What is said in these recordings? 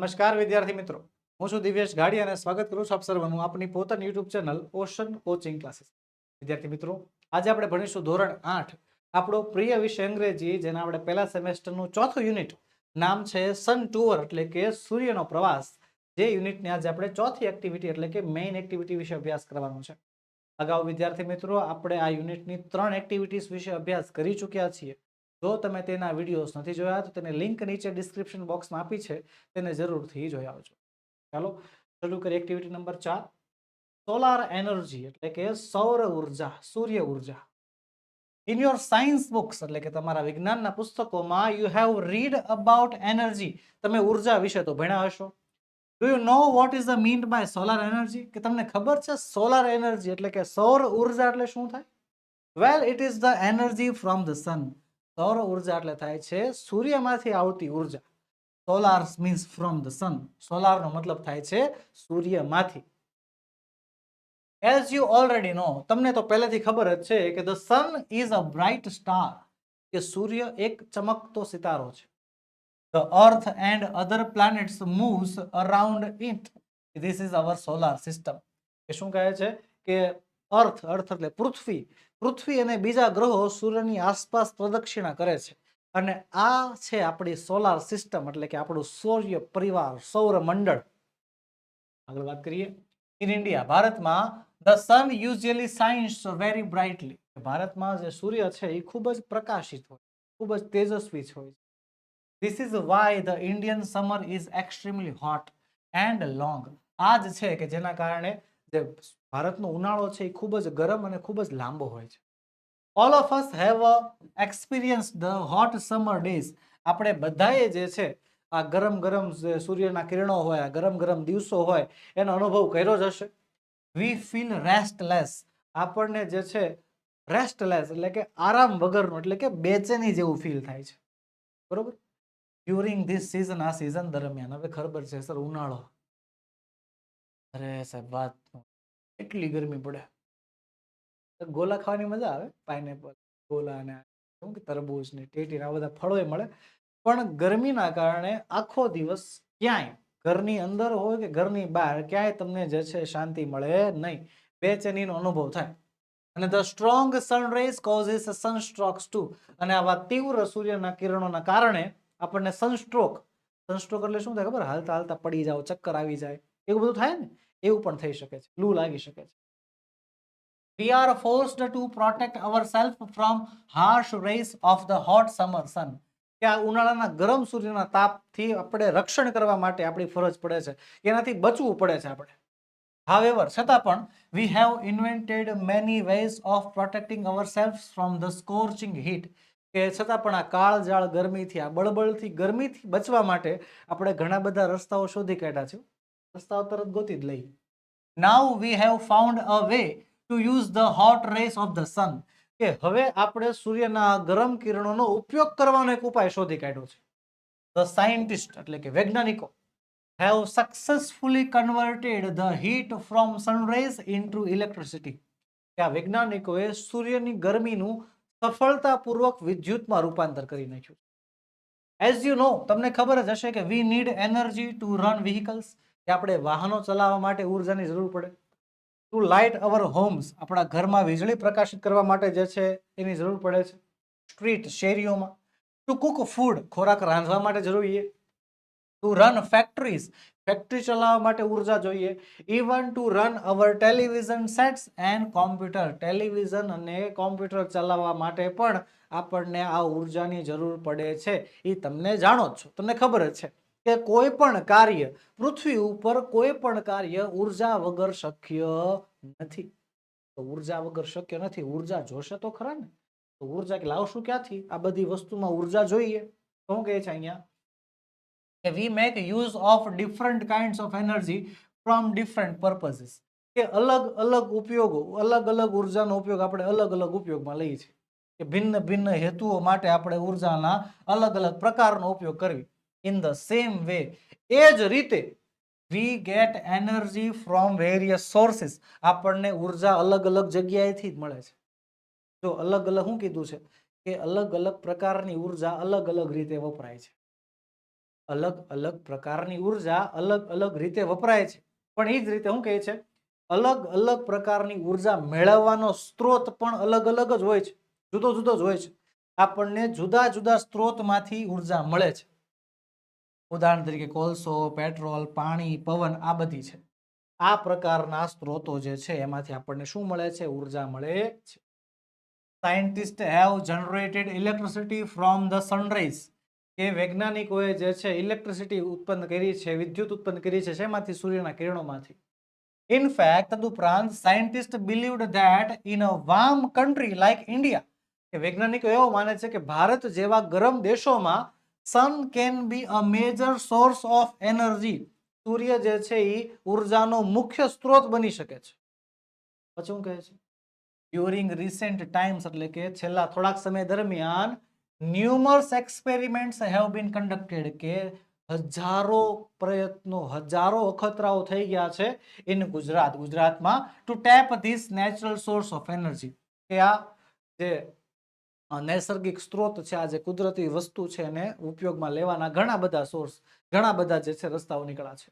નમસ્કાર વિદ્યાર્થી મિત્રો. હું છું દિવ્યેશ ગાડી અને સ્વાગત કરું છું આપ સર્વનું આપની પોતાની YouTube channel Ocean Coaching Classes. વિદ્યાર્થી મિત્રો, આજે આપણે ભણીશું ધોરણ આઠ, આપણો પ્રિય વિષય અંગ્રેજી, જેના આપણે પહેલા સેમેસ્ટરનું ચોથું યુનિટ નામ છે સન ટુઅર, એટલે કે સૂર્યનો પ્રવાસ. જે યુનિટની આજે આપણે ચોથી એક્ટિવિટી એટલે કે મેઇન એક્ટિવિટી વિશે અભ્યાસ કરવાનો છે. અગાઉ વિદ્યાર્થી મિત્રો, આપણે આ યુનિટની ત્રણ એક્ટિવિટીઝ વિશે અભ્યાસ કરી ચૂક્યા છીએ. જો તમે તેના વિડીયોઝ નથી જોયા, તો તેને લિંક નીચે ડિસ્ક્રિપ્શન બોક્સમાં આપી છે, તેને જરૂરથી જોઈ આવજો. ચાલો, શરૂ કરીએ એક્ટિવિટી નંબર ચાર. સોલાર એનર્જી એટલે કે સૌર ઊર્જા, સૂર્ય ઊર્જા. ઇન યોર સાયન્સ બુક્સ એટલે કે તમારા વિજ્ઞાનના પુસ્તકોમાં you have read about energy તમે ઊર્જા વિશે તો ભણ્યા હશો. Do you know what is the mean by solar energy કે તમને ખબર છે સોલાર એનર્જી એટલે કે સૌર ઊર્જા એટલે શું થાય? Well it is the energy from the sun સૌર ઊર્જા એટલે થાય છે સૂર્યમાંથી આવતી ઊર્જા. Solar means from the sun સોલારનો મતલબ થાય છે સૂર્યમાંથી. એઝ યુ ઓલરેડી નો તમને તો પહેલેથી ખબર જ છે કે the sun is a bright star કે સૂર્ય એક ચમકતો સિતારો છે. The earth and other planets moves around it this is our solar system એ શું કહે છે? કે અર્થ અર્થ એટલે પૃથ્વી પૃથ્વી અને બીજા ગ્રહો સૂર્યની આસપાસ પ્રદક્ષિણા કરે છે. અને આ છે આપણી સોલાર સિસ્ટમ એટલે કે આપણું સૂર્ય પરિવાર, સૌર મંડળ. આગળ વાત કરીએ. ઇન ઇન્ડિયા ભારતમાં the sun usually shines very brightly ભારતમાં જે સૂર્ય છે એ ખૂબ જ પ્રકાશિત હોય, ખૂબ જ તેજસ્વી હોય this is why the Indian summer is extremely hot and long આ જ છે કે જેના કારણે જે ભારતનો ઉનાળો છે એ ખૂબ જ ગરમ અને ખૂબ જ લાંબો હોય છે. All of us have experience the hot summer days આપણે બધાએ જે છે, આ ગરમ ગરમ સૂર્યના કિરણો હોય, આ ગરમ ગરમ દિવસો હોય, એનો અનુભવ કર્યો જ હશે. વી ફીલ રેસ્ટલેસ આપણને જે છે રેસ્ટલેસ એટલે કે આરામ વગરનું, એટલે કે બેચેની જેવું ફીલ થાય છે. બરોબર? ડ્યુરિંગ ધીસ સિઝન આ સિઝન દરમિયાન, હવે ખબર છે, સર, ઉનાળો. અરે સાહેબ, વાત એટલી ગરમી પડે. ગોલા ખાવાની મજા આવે પાઇનેપલ ગોલા ને શું કે તરબૂચ ને ટેટી આ બધા ફળો મળે. પણ ગરમીના કારણે આખો દિવસ ક્યાંય ઘરની અંદર હોય કે ઘરની બહાર ક્યાંય તમને જે છે શાંતિ મળે નહીં. બેચેનીનો અનુભવ થાય. અને the strong sunrays causes sunstrokes too અને આવા તીવ્ર સૂર્યના કિરણોના કારણે આપણને સનસ્ટ્રોક સનસ્ટ્રોક એટલે શું થાય ખબર? હાલતા હાલતા પડી જાવ ચક્કર આવી જાય. એવું બધું થાય ને? એવું પણ થઈ શકે છે. લૂ લાગી શકે છે. We are forced to protect ourselves from harsh rays of the hot summer sun. કે આ ઉનાળાના ગરમ સૂર્યના તાપથી આપણે રક્ષણ કરવા માટે આપણી ફરજ પડે છે. એનાથી બચવું પડે છે આપણે. હાવેવર છતાં પણ we have invented many ways of protecting our self from the scorching heat કે છતાં પણ આ કાળજાળ ગરમીથી, આ બળબળથી ગરમીથી બચવા માટે આપણે ઘણા બધા રસ્તાઓ શોધી કાઢ્યા છે. રસ્તાઓ તરત ગોતી જ લઈ now we have found a way to use the hot rays of the sun કે હવે આપણે સૂર્યના ગરમ કિરણોનો ઉપયોગ કરવાનો એક ઉપાય શોધી કાઢ્યો છે. ધ સાયન્ટિસ્ટ એટલે કે વૈજ્ઞાનિકો have successfully converted the heat from sunrise into electricity કે આ વૈજ્ઞાનિકોએ સૂર્યની ગરમીનું સફળતાપૂર્વક વિદ્યુતમાં રૂપાંતર કરી નાખ્યું એઝ યુ નો તમને ખબર જ હશે કે we need energy to run vehicles કે આપણે વાહનો ચલાવવા માટે ઉર્જાની જરૂર પડે. ટુ લાઇટ અવર હોમ્સ આપણા ઘરમાં વીજળી પ્રકાશિત કરવા માટે જે છે એની જરૂર પડે છે? સ્ટ્રીટ શેરીઓમાં. ટુ કુક ફૂડ ખોરાક રાંધવા માટે જોઈએ ટુ રન ફેક્ટરીઝ ફેક્ટરી ચલાવવા માટે ઊર્જા જોઈએ. Even to run our television sets and computer television અને કોમ્પ્યુટર ચલાવવા માટે પણ આપણને આ ઉર્જાની જરૂર પડે છે. એ તમને જાણો જ છો. તમને ખબર જ છે. કે કોઈ પણ કાર્ય પૃથ્વી ઉપર કોઈ પણ કાર્ય ઊર્જા વગર શક્ય નથી. તો ઊર્જા વગર શક્ય નથી. ઊર્જા જોશે તો ખરા ને? તો ઊર્જા કે લાવશું ક્યાંથી? આ બધી વસ્તુમાં ઊર્જા જોઈએ. શું કહે છે અહીંયા? કે we make use of different kinds of energy from different purposes કે અલગ અલગ ઉપયોગો, અલગ અલગ ઉર્જાનો ઉપયોગ આપણે અલગ અલગ ઉપયોગમાં લઈએ છીએ. કે ભિન્ન ભિન્ન હેતુઓ માટે આપણે ઉર્જાના અલગ અલગ પ્રકારનો ઉપયોગ કરવી. ઇન ધ સેમ વે એ જ રીતે we get energy from various sources આપણને ઊર્જા અલગ અલગ જગ્યાએથી જ મળે છે. જો અલગ અલગ શું કીધું છે? કે અલગ અલગ પ્રકારની ઊર્જા અલગ અલગ રીતે વપરાય છે. અલગ અલગ પ્રકારની ઊર્જા અલગ અલગ રીતે વપરાય છે. પણ એ જ રીતે શું કહે છે? અલગ અલગ પ્રકારની ઊર્જા મેળવવાનો સ્ત્રોત પણ અલગ અલગ જ હોય છે. જુદો જુદો જ હોય છે. આપણને જુદા જુદા સ્ત્રોતમાંથી ઊર્જા મળે છે. ઉદાહરણ તરીકે કોલસો, પેટ્રોલ, પાણી, પવન આ બધી છે. આ પ્રકારના સ્ત્રોતો જે છે એમાંથી આપણને શું મળે છે? ઊર્જા મળે છે. Scientist have generated electricity from the sunrise કે વૈજ્ઞાનિકોએ જે છે ઇલેક્ટ્રિસિટી ઉત્પન્ન કરી છે, વિદ્યુત ઉત્પન્ન કરી છે, શેમાંથી? સૂર્યના કિરણોમાંથી. ઇનફેક્ટ તદુપરાંત scientist believed that in a warm country like India કે વૈજ્ઞાનિકો એવો માને છે કે ભારત જેવા ગરમ દેશોમાં sun can be a major source of energy સૂર્ય જે છે એ ઉર્જાનો મુખ્ય સ્ત્રોત બની શકે છે. પછી શું કહે છે? ડ્યુરિંગ રિસેન્ટ ટાઈમ્સ એટલે કે છેલ્લા થોડાક સમય દરમિયાન numerous experiments have been conducted કે હજારો પ્રયત્નો, હજારો અખતરાઓ થઈ ગયા છે ઇન ગુજરાત. ગુજરાતમાં to tap this natural source of energy કે આ જે નૈસર્ગિક સ્ત્રોત છે આ જે કુદરતી વસ્તુ છે એને ઉપયોગમાં લેવાના ઘણા બધા સોર્સ ઘણા બધા જે છે રસ્તાઓ નીકળ્યા છે.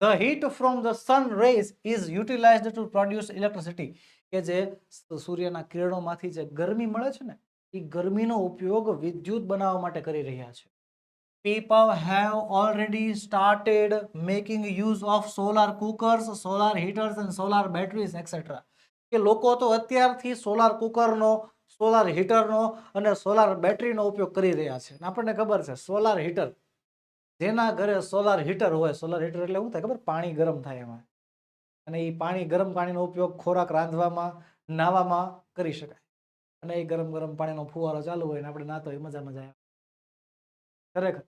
The heat from the sun rays is utilised to produce electricity કે જે સૂર્યના કિરણોમાંથી જે ગરમી મળે છે ને એ ગરમીનો ઉપયોગ વિદ્યુત બનાવવા માટે કરી રહ્યા છે. People have already started making use of solar cookers solar heaters and solar batteries etcetera કે લોકો તો અત્યારથી સોલાર કુકરનો સોલાર હીટરનો અને સોલાર બેટરીનો ઉપયોગ કરી રહ્યા છે. આપણને ખબર છે, સોલાર હીટર, જેના ઘરે સોલાર હીટર હોય, સોલાર હીટર એટલે શું થાય ખબર? પાણી ગરમ થાય એમાં. અને એ પાણી, ગરમ પાણીનો ઉપયોગ ખોરાક રાંધવામાં, નાવામાં કરી શકાય. અને એ ગરમ ગરમ પાણીનો ફુવારો ચાલુ હોય ને આપણે નાતો હોય, મજા મજા આવે. ખરેખર.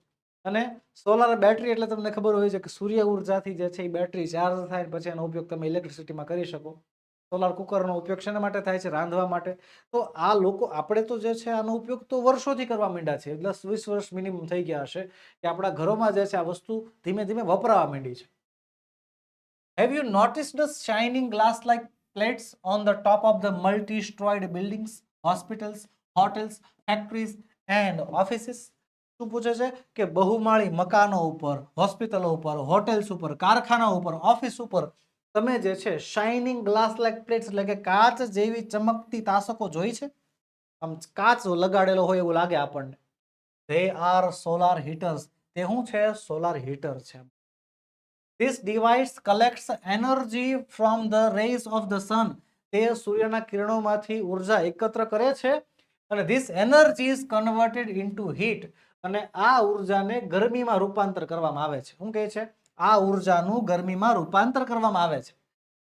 અને સોલાર બેટરી એટલે તમને ખબર હોય છે કે સૂર્ય ઉર્જાથી જે છે એ બેટરી ચાર્જ થાય પછી એનો ઉપયોગ તમે ઇલેક્ટ્રિસિટીમાં કરી શકો. સોલાર કુકરનો ઉપયોગ શેના માટે થાય છે? રાંધવા માટે. તો આ લોકો, આપણે તો જે છે આનો ઉપયોગ તો વર્ષોથી કરવા માંડ્યા છે. દસ, વીસ વર્ષ મિનિમમ થઈ ગયા હશે કે આપણા ઘરોમાં જે છે આ વસ્તુ ધીમે ધીમે વપરાવા માંડી છે. Have you notice the shining glass like plates on the top of the multi storied buildings hospitals hotels factories and offices શું પૂછે છે કે બહુમાળી મકાનો ઉપર હોસ્પિટલો ઉપર હોટેલ્સ ઉપર, કારખાના ઉપર ઓફિસ ઉપર તમે જે છે શાઇનિંગ ગ્લાસ લાઇક પ્લેટ્સ એટલે કે કાચ જેવી ચમકતી તાસકો જોઈ છે? આમ કાચ લગાડેલો હોય એવું લાગે આપણને. ધે આર સોલાર હીટર્સ તે શું છે? સોલાર હીટર છે. This device collects energy from the rays of the sun તે સૂર્યના કિરણોમાંથી ઊર્જા એકત્ર કરે છે અને this energy is converted into heat અને આ ઉર્જાને ગરમીમાં રૂપાંતર કરવામાં આવે છે. શું કહે છે? આ ઉર્જાનું ગરમીમાં રૂપાંતર કરવામાં આવે છે.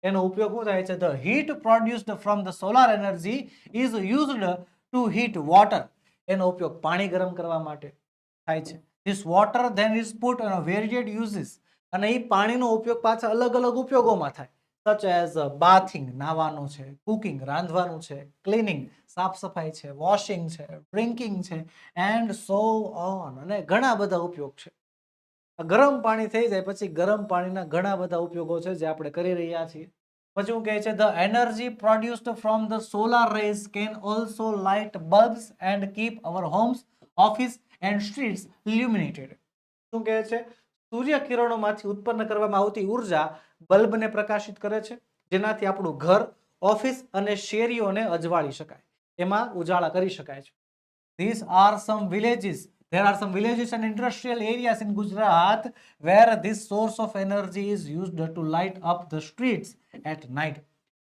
એનો ઉપયોગ શું થાય છે? The heat produced from the solar energy is used to heat water એનો ઉપયોગ પાણી ગરમ કરવા માટે થાય છે. This water then is put on variety uses અને એ પાણીનો ઉપયોગ પાછા અલગ અલગ ઉપયોગોમાં થાય. સચ એઝ બાથિંગ નાવાનું છે કુકિંગ રાંધવાનું છે ક્લીનિંગ સાફ સફાઈ છે વોશિંગ છે ડ્રિંકિંગ છે એન્ડ સો ઓન અને ઘણા બધા ઉપયોગ છે. ગરમ પાણી થઈ જાય, પછી ગરમ પાણીના ઘણા બધા ઉપયોગો છે જે આપણે કરી રહ્યા છીએ. પછી શું કહે છે the energy produced from the solar rays can also light bulbs and keep our homes office and streets illuminated શું કહે છે? સૂર્ય કિરણોમાંથી ઉત્પન્ન કરવામાં આવતી ઊર્જા બલ્બને પ્રકાશિત કરે છે, જેનાથી આપણું ઘર, ઓફિસ અને શેરીઓને અજવાળી શકાય. એમાં ઉજાળા કરી શકાય છે. This are some villages there are some villages and industrial areas in gujarat where this source of energy is used to light up the streets at night.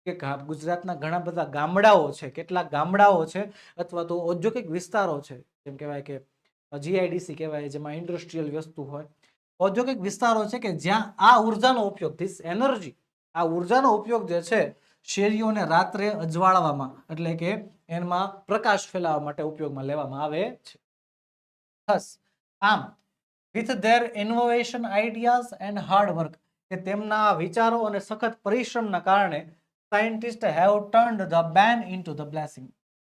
કે ગુજરાતના ઘણા બધા ગામડાઓ છે, કેટલાક ગામડાઓ છે, અથવા તો ઔદ્યોગિક વિસ્તારો છે, જેમ કહેવાય કે જીઆઈડીસી કહેવાય, જેમાં ઇન્ડસ્ટ્રીયલ વસ્તુ હોય. ઔદ્યોગિક વિસ્તારો છે કે જ્યાં આ ઉર્જાનો ઉપયોગ ધીસ એનર્જી આ ઉર્જાનો ઉપયોગ જે છે, શેરીઓને રાત્રે અજવાળવામાં, એટલે કે એમાં પ્રકાશ ફેલાવવા માટે ઉપયોગમાં લેવામાં આવે છે. થસ. આમ with their innovation ideas and hard work કે તેમના વિચારો અને સખત પરિશ્રમના કારણે scientist have turned the bane into the blessing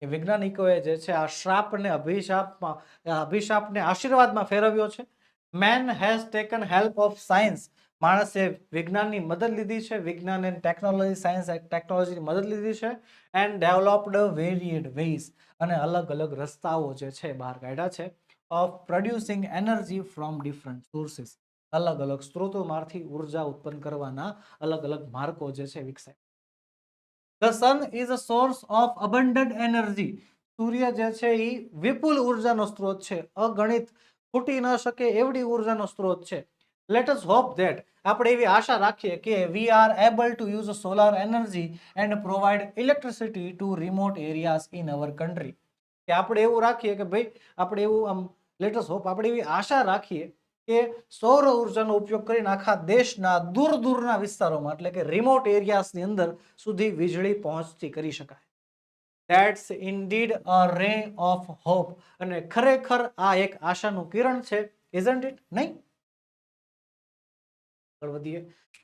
કે વૈજ્ઞાનિકોએ જે છે, આ શ્રાપને અભિશાપમાં અભિશાપને આશીર્વાદમાં ફેરવ્યો છે. Man has taken help of science માણસે વિજ્ઞાનની મદદ લીધી છે. વિજ્ઞાન એન્ડ ટેકનોલોજી સાયન્સ ટેકનોલોજીની મદદ લીધી છે. એન્ડ ડેવલપ્ડ વેરિયડ વેઝ અને અલગ અલગ રસ્તાઓ જે છે, બહાર કાઢ્યા છે. Of producing energy from different sources અલગ અલગ સ્ત્રોતોમાંથી ઊર્જા ઉત્પન્ન કરવાના અલગ અલગ માર્ગો જે છે વિકસાય. The sun is a source of abundant energy સૂર્ય જે છે એ વિપુલ ઉર્જાનો સ્ત્રોત છે. અગણિત ખૂટી ન શકે એવડી ઉર્જાનો સ્ત્રોત છે. લેટ અસ હોપ ધેટ આપણે એવી આશા રાખીએ કે we are able to use solar energy and provide electricity to remote areas in our country કે આપણે એવું રાખીએ કે ભાઈ, આપણે એવું આમ લેટ અસ હોપ આપણે એવી આશા રાખીએ કે સૌર ઉર્જાનો ઉપયોગ કરીને આખા દેશના દૂર દૂરના વિસ્તારોમાં એટલે કે રિમોટ એરિયાસની અંદર સુધી વીજળી પહોંચતી કરી શકાય. That's indeed a ray of hope અને ખરેખર આ એક આશાનું કિરણ છે ઇઝન્ટ ઇટ નહીં? આગળ વધીએ.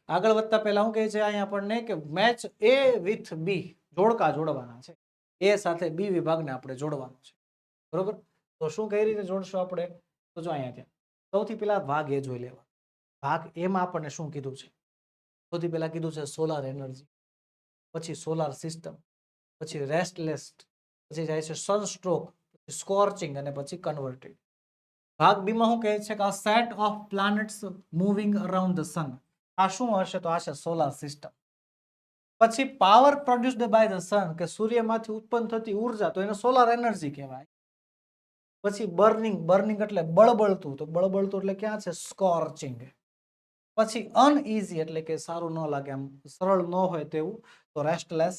આગળ વધતા પહેલા હું કહે છે અહીંયા આપણને કે મેચ એ વિથ બી જોડકા જોડવાના છે. એ સાથે બી વિભાગને આપણે જોડવાનો છે. બરોબર? તો શું કઈ રીતે જોડશું આપણે? તો જો અહીંયા ત્યાં. સૌથી પહેલા ભાગ એ જોઈ લેવા ભાગ એમાં આપણને શું કીધું છે? સૌથી પહેલા કીધું છે સોલાર એનર્જી પછી સોલાર સિસ્ટમ પછી રેસ્ટલેસ પછી જાય છે સનસ્ટ્રોક સ્કોર્ચિંગ અને પછી કન્વર્ટેડ ભાગ બીમાં શું કહે છે કે આ set of planets moving around the sun આ શું હશે? તો આ છે સોલાર સિસ્ટમ પછી power produced by the sun કે સૂર્યમાંથી ઉત્પન્ન થતી ઊર્જા, તો એને સોલાર એનર્જી કહેવાય. પછી બર્નિંગ બર્નિંગ એટલે બળબળતું. તો બળબળતું એટલે ક્યાં છે? સ્કોર્ચિંગ. પછી અનઇઝી એટલે કે સારું ન લાગે આમ, સરળ ન હોય તેવું તો રેસ્ટલેસ.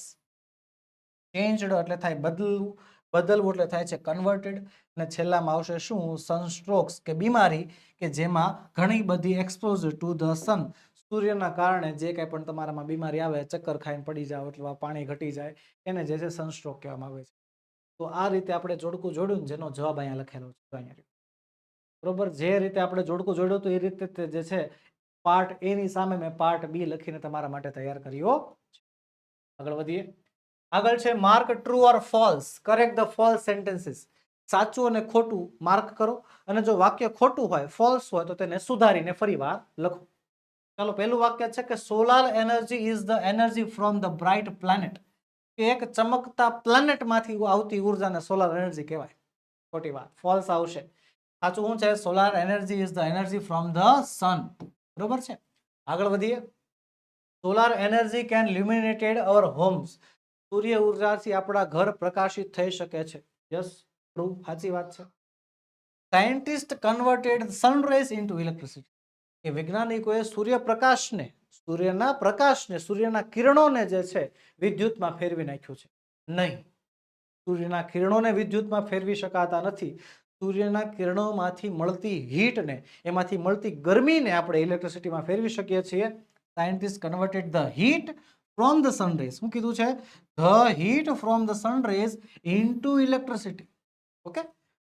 ચેન્જડ એટલે થાય બદલવું બદલવું એટલે થાય છે કન્વર્ટેડ. અને છેલ્લામાં આવશે શું? સનસ્ટ્રોક્સ કે બીમારી, કે જેમાં ઘણી બધી એક્સપોઝ ટુ ધ સન સૂર્યના કારણે જે કાંઈ પણ તમારામાં બીમારી આવે, ચક્કર ખાઈને પડી જાવ એટલે પાણી ઘટી જાય, એને જે છે સનસ્ટ્રોક કહેવામાં આવે છે. તો આ રીતે આપણે જોડકું જોડ્યું જેનો જવાબ અહીંયા લખેલો છે બરોબર? જે રીતે આપણે જોડકું જોડ્યું હતું એ રીતે જે છે પાર્ટ એ ની સામે મેં પાર્ટ બી લખીને તમારા માટે તૈયાર કર્યો. આગળ વધીએ. આગળ છે mark true or false correct the false sentences સાચું અને ખોટું માર્ક કરો. અને જો વાક્ય ખોટું હોય ફોલ્સ હોય, તો તેને સુધારીને ફરીવાર લખો. ચાલો, પહેલું વાક્ય છે કે solar energy is the energy from the bright planet એક ચમકતા પ્લાનેટમાંથી આવતી ઉર્જાને સોલાર એનર્જી કહેવાય. ખોટી વાત. ફોલ્સ આવશે. સાચું શું છે? Solar energy is the energy from the sun બરોબર છે? આગળ વધીએ. Solar energy can illuminated our homes સૂર્ય ઉર્જાથી આપણા ઘર પ્રકાશિત થઈ શકે છે. યસ ટ્રુ સાચી વાત છે. Scientist converted sunrise into electricity એ વૈજ્ઞાનિકોએ સૂર્યપ્રકાશને સૂર્યના પ્રકાશને, સૂર્યના કિરણોને જે છે, વિદ્યુતમાં ફેરવી નાખ્યું છે. નહીં. સૂર્યના કિરણોને વિદ્યુતમાં ફેરવી શકાતા નથી. સૂર્યના કિરણોમાંથી મળતી હીટને, એમાંથી મળતી ગરમીને આપણે ઇલેક્ટ્રિસિટીમાં ફેરવી શકીએ છીએ. Scientist converted the heat from the sunrays શું કીધું છે? The heat from the sunrays into electricity. Okay?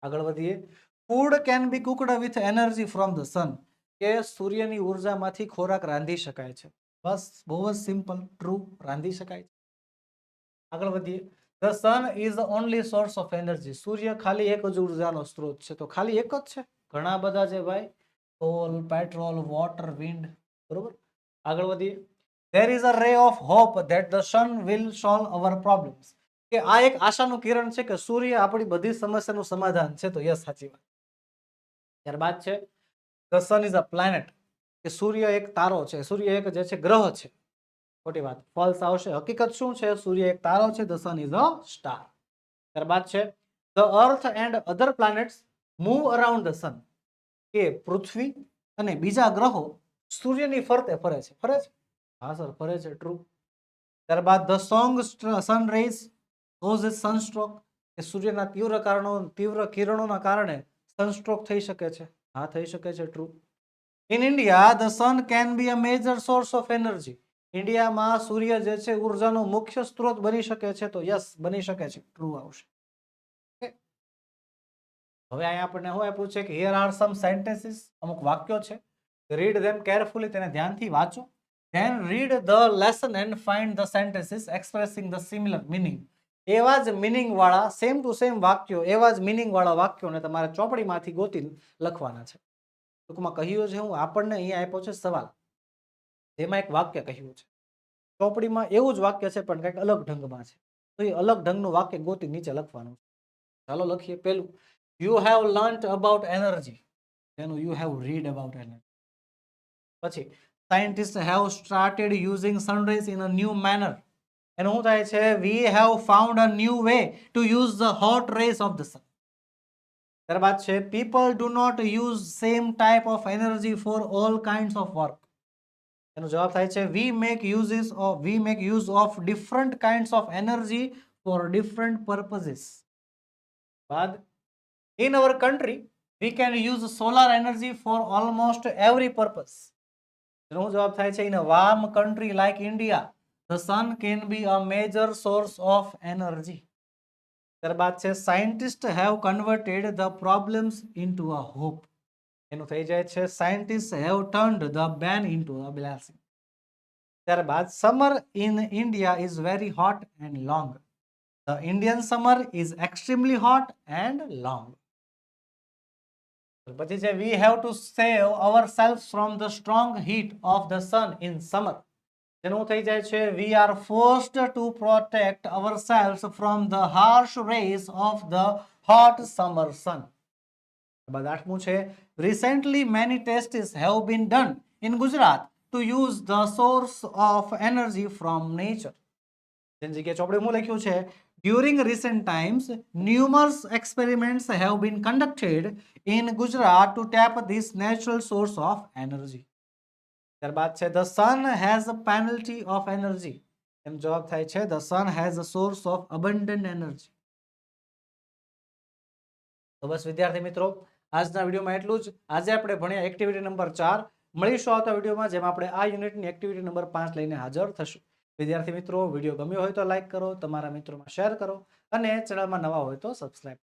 આગળ વધીએ. Food can be cooked with energy from the sun. કે સૂર્યની ઉર્જામાંથી ખોરાક રાંધી શકાય છે. બસ, બહુ જ સિમ્પલ ટ્રુ રાંધી શકાય છે. આગળ વધીએ. The sun is only source of energy સૂર્ય ખાલી એક જ ઉર્જાનો સ્ત્રોત છે. તો ખાલી એક જ છે? ઘણા બધા છે ભાઈ. કોલ પેટ્રોલ વોટર વિન્ડ બરોબર? આગળ વધીએ. There is a ray of hope that the sun will solve our problems કે આ એક આશાનું કિરણ છે કે સૂર્ય આપણી બધી સમસ્યાનું સમાધાન છે. તો યસ, સાચી વાત. ત્યારબાદ છે. The sun is a planet કે સૂર્ય એક તારો છે. સૂર્ય એક જે છે, ગ્રહ છે. ખોટી વાત. ફોલ્સ આવશે. હકીકત શું છે? સૂર્ય એક તારો છે. The sun is a star ત્યારબાદ છે the earth and other planets move around the sun કે પૃથ્વી અને બીજા ગ્રહો સૂર્યની ફરતે ફરે છે. ફરે છે? હા સર ફરે છે. ટ્રુ ત્યારબાદ the strong sun rays cause sunstroke કે સૂર્યના તીવ્ર કારણો, તીવ્ર કિરણોના કારણે સનસ્ટ્રોક થઈ શકે છે. હા થઈ શકે છે true in India the sun can be a major source of energy ઇન્ડિયામાં સૂર્ય જે છે ઉર્જાનો મુખ્ય સ્ત્રોત બની શકે છે તો યસ બની શકે છે. ટ્રુ આવશે. હવે અહીંયા આપણને શું આપ્યું છે કે હિયર આર સમ સેન્ટેન્સીસ અમુક વાક્યો છે. રીડ ધેમ કેરફુલી તેને ધ્યાનથી વાંચો. Then read the lesson and find the sentences expressing the similar meaning એવા જ મિનિંગવાળા સેમ ટુ સેમ વાક્યો, એવા જ મિનિંગવાળા વાક્યોને તમારે ચોપડીમાંથી ગોતીને લખવાના છે. ટૂંકમાં કહ્યું છે હું, આપણને અહીંયા આપ્યો છે સવાલ. જેમાં એક વાક્ય કહ્યું છે. ચોપડીમાં એવું જ વાક્ય છે, પણ કંઈક અલગ ઢંગમાં છે. તો એ અલગ ઢંગનું વાક્ય ગોતી નીચે લખવાનું છે. ચાલો લખીએ પેલું you have learnt about energy એનું you have read about energy પછી scientist have started using sunrise in a new manner એનું શું થાય છે we have found a new way to use the hot rays of the sun ત્યારબાદ છે people do not use same type of energy for all kind of work એનો જવાબ થાય છે we make uses of we make use of different kinds of energy for different purposes બાદ in our country we can use solar energy for almost every purpose એનો જવાબ થાય છે in a warm country like India the sun can be a major source of energy ત્યારબાદ છે scientist have converted the problems into a hope એનું થઈ જાય છે scientist have turned the bane into a blessing ત્યારબાદ summer in India is very hot and long the Indian summer is extremely hot and long પછી છે we have to save our self from the strong heat of the sun in summer જેનું થઈ જાય છે we are forced to protect our self from the harsh rays of the hot summer sun બાદ આઠમું છે recently many tests have been done in Gujarat to use the source of energy from nature જેની જગ્યાએ ચોપડીમાં હું લખ્યું છે during recent times numerous experiments have been conducted in Gujarat to tap this natural source of energy ત્યારબાદ છે the sun has a penalty of energy એમ જવાબ થાય છે the sun has a source of abundant energy તો બસ વિદ્યાર્થી મિત્રો, આજના વિડીયોમાં એટલું જ. આજે આપણે ભણ્યા એક્ટિવિટી નંબર ચાર. મળીશું આવતા વિડીયોમાં, જેમાં આપણે આ યુનિટની એક્ટિવિટી નંબર પાંચ લઈને હાજર થશું. વિદ્યાર્થી મિત્રો, વીડિયો ગમ્યો હોય તો લાઈક કરો, તમારા મિત્રોમાં શેર કરો, અને ચેનલમાં નવા હોય તો સબસ્ક્રાઈબ